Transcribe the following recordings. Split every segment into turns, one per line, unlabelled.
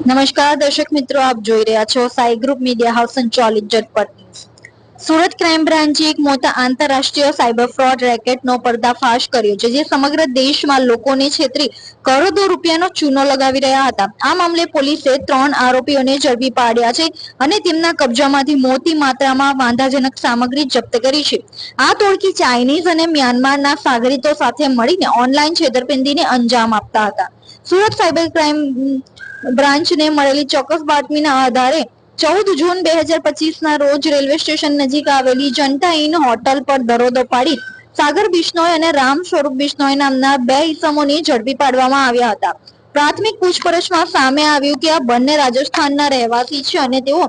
નમસ્કાર, દર્શક મિત્રો, આપ જોઈ રહ્યા છો સાઈ ગ્રુપ મીડિયા હાઉસ સંચાલિત ઝટપટ સુરત ક્રાઇમ બ્રાન્ચે એક મોટા આંતરરાષ્ટ્રીય સાયબર ફ્રોડ રેકેટનો પર્દાફાશ કર્યો છે, જે સમગ્ર દેશમાં લોકોને છેતરી કરોડો રૂપિયાનો ચૂનો લગાવી રહ્યા હતા. આ મામલે પોલીસે ત્રણ આરોપીઓને ઝડપી પાડ્યા છે અને તેમના કબજામાંથી મોટી માત્રામાં વાંધાજનક સામગ્રી જપ્ત કરી છે. આ ટોળકી ચાઇનીઝ અને મ્યાનમારના સાગરીતો સાથે મળીને ઓનલાઈન છેતરપિંડીને અંજામ આપતા હતા. સુરત સાયબર ક્રાઇમ બ્રાન્ચને મળેલી ચોક્કસ બાતમીના આધારે ચૌદ જૂન બે હજાર પચીસ ના રોજ રેલવે સ્ટેશન નજીક આવેલી જનતા ઇન હોટલ પર દરોડો પાડી સાગર બિશ્નોય અને રામ સ્વરૂપ બિશ્નોય નામના બે ઇસમોને ઝડપી પાડવામાં આવ્યા હતા. પ્રાથમિક પૂછપરછમાં સામે આવ્યું કે આ બંને રાજસ્થાનના રહેવાસી છે અને તેઓ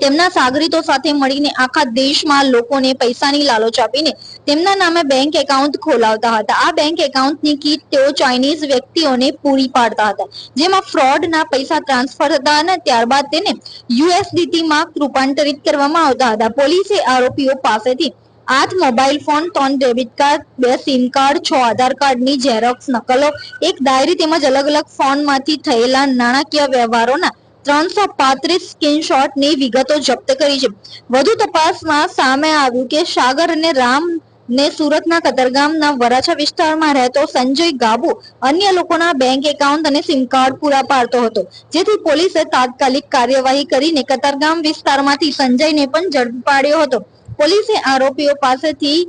તેમના સાગરીતો સાથે મળીને આખા દેશમાં લોકોને પૈસાની લાલચ આપીને તેમના નામે બેંક એકાઉન્ટ ખોલાવતા હતા. આ બેંક એકાઉન્ટની કીટ તેઓ ચાઇનીઝ વ્યક્તિઓને પૂરી પાડતા હતા. જેમાં ફ્રોડના પૈસા ટ્રાન્સફર થતા અને ત્યારબાદ તેને યુએસડીટીમાં રૂપાંતરિત કરવામાં આવતા હતા. પોલીસે આરોપીઓ પાસેથી આઠ મોબાઈલ ફોન ત્રણ ડેબિટ કાર્ડ બે સિમ કાર્ડ છ આધાર કાર્ડની ઝેરોક્સ નકલો, એક ડાયરી તેમજ અલગ અલગ ફોનમાંથી થયેલા નાણાકીય વ્યવહારોના ત્રણસો પાંત્રીસ સ્ક્રીનશોટની વિગતો જપ્ત કરી છે. વધુ તપાસમાં સામે આવ્યું કે સાગર અને રામ ને સુરતના કતરગામના વરાછા વિસ્તારમાં રહેતો સંજય ગાબુ અન્ય લોકોના બેંક એકાઉન્ટ અને સિમ કાર્ડ પૂરા પાડતો હતો. જેથી પોલીસે તાત્કાલિક કાર્યવાહી કરીને કતરગામ વિસ્તારમાંથી સંજયને પણ ઝડપી પાડ્યો હતો. પોલીસે આરોપીઓ પાસેથી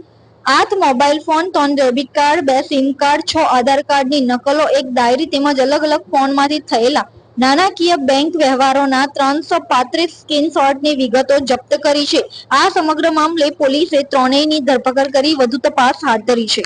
આઠ મોબાઈલ ફોન, ત્રણ ડેબિટ કાર્ડ, બે સિમ કાર્ડ, છ આધાર કાર્ડની નકલો, એક ડાયરી તેમજ અલગ અલગ ફોનમાંથી થયેલા નાણાકીય બેંક વ્યવહારોના ત્રણસો પાંત્રીસ સ્ક્રીનશોટની વિગતો જપ્ત કરી છે. આ સમગ્ર મામલે પોલીસે ત્રણેયની ધરપકડ કરી વધુ તપાસ હાથ ધરી છે.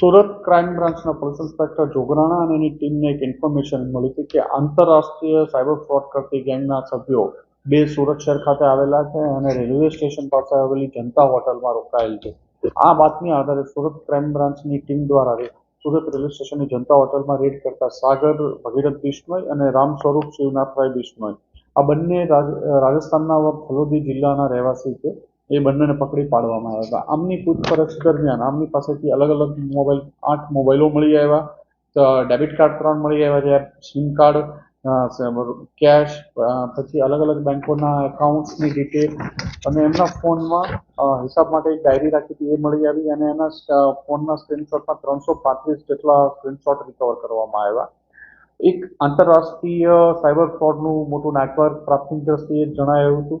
સુરત ક્રાઇમ બ્રાન્ચના પોલીસ ઇન્સ્પેક્ટર જોગરાણા અને એની ટીમને એક ઇન્ફોર્મેશન મળી હતી કે આંતરરાષ્ટ્રીય સાયબર ફ્રોડ કરતી ગેંગના સભ્યો બે સુરત શહેર ખાતે આવેલા છે અને રેલવે સ્ટેશન પાસે આવેલી જનતા હોટલમાં રોકાયેલ છે. આ બાતમી આધારે સુરત ક્રાઇમ બ્રાન્ચની ટીમ દ્વારા સુરત રેલવે સ્ટેશનની જનતા હોટલમાં રેડ કરતા સાગર, ભગીરથ બિશ્નોય અને રામ સ્વરૂપ શિવનાથભાઈ બિશ્નોય આ બંને રાજ- રાજસ્થાનના ફલોદી જિલ્લાના રહેવાસી છે. એ બંનેને પકડી પાડવામાં આવ્યા હતા. આમની પૂછપરછ દરમિયાન આમની પાસેથી અલગ અલગ મોબાઈલ, આઠ મોબાઈલો મળી આવ્યા. ડેબિટ કાર્ડ ત્રણ મળી આવ્યા છે. સિમ કાર્ડ કેશ પછી અલગ અલગ બેંકોના એકાઉન્ટ્સની ડિટેલ. અને એમના ફોનમાં હિસાબ માટે એક ડાયરી રાખી હતી એ મળી આવી અને એના ફોનના સ્ક્રીનશોટમાં ત્રણસો પાંત્રીસ જેટલા સ્ક્રીનશોટ રિકવર કરવામાં આવ્યા. એક આંતરરાષ્ટ્રીય સાયબર ફ્રોડનું મોટું નેટવર્ક પ્રાથમિક દ્રષ્ટિએ જણાયું હતું.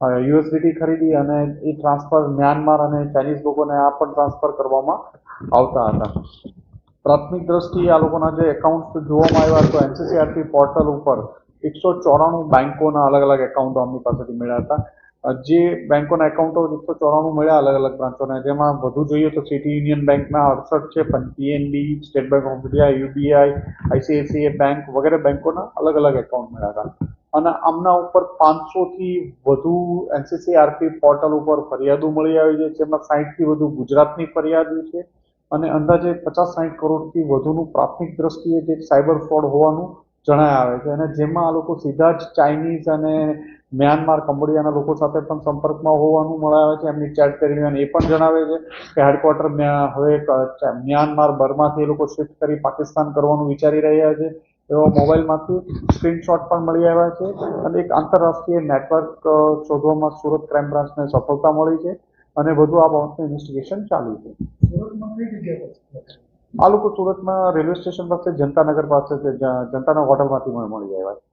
યુએસડીટી ખરીદી અને એ ટ્રાન્સફર મ્યાનમાર અને ચાઇનીઝ લોકોને આ પણ ટ્રાન્સફર કરવામાં આવતા હતા. પ્રાથમિક દ્રષ્ટિએ આ લોકોના જે એકાઉન્ટ જોવામાં આવ્યા તો એનસીસીઆરટી પોર્ટલ ઉપર એકસો ચોરાણું બેંકોના અલગ અલગ એકાઉન્ટો અમની પાસેથી મળ્યા હતા. જે બેંકોના એકાઉન્ટો એકસો ચોરાણું મળ્યા અલગ અલગ બ્રાન્ચોને. જેમાં વધુ જોઈએ તો સિટી યુનિયન બેંકના અડસઠ છે PNB state bank of India UBI ICICI bank વગેરે બેંકોના અલગ અલગ એકાઉન્ટ મળ્યા હતા. અને આમના ઉપર પાંચસોથી વધુ એનસીસીઆરપી પોર્ટલ ઉપર ફરિયાદો મળી આવી છે, જેમાં સાહીઠથી વધુ ગુજરાતની ફરિયાદો છે અને અંદાજે પચાસ સાહીઠ કરોડથી વધુનું પ્રાથમિક દ્રષ્ટિએ જે સાયબર ફ્રોડ હોવાનું જણાય આવે છે. અને જેમાં આ લોકો સીધા જ ચાઇનીઝ અને મ્યાનમાર, કંબોડિયાના લોકો સાથે પણ સંપર્કમાં હોવાનું મળાવે છે. એમની ચેટ દરમિયાન એ પણ જણાવે છે કે હેડક્વાર્ટર હવે મ્યાનમાર, બર્માથી એ લોકો શિફ્ટ કરી પાકિસ્તાન કરવાનું વિચારી રહ્યા છે. એવા મોબાઈલમાંથી સ્ક્રીનશોટ પણ મળી આવ્યા છે અને એક આંતરરાષ્ટ્રીય નેટવર્ક શોધવામાં સુરત ક્રાઇમ બ્રાન્ચને સફળતા મળી છે અને વધુ આ બાબતનું ઇન્વેસ્ટિગેશન ચાલુ છે. આ લોકો સુરતમાં રેલવે સ્ટેશન પાસે જનતાનગર પાસે જનતાના હોટલમાંથી મળી આવ્યા છે.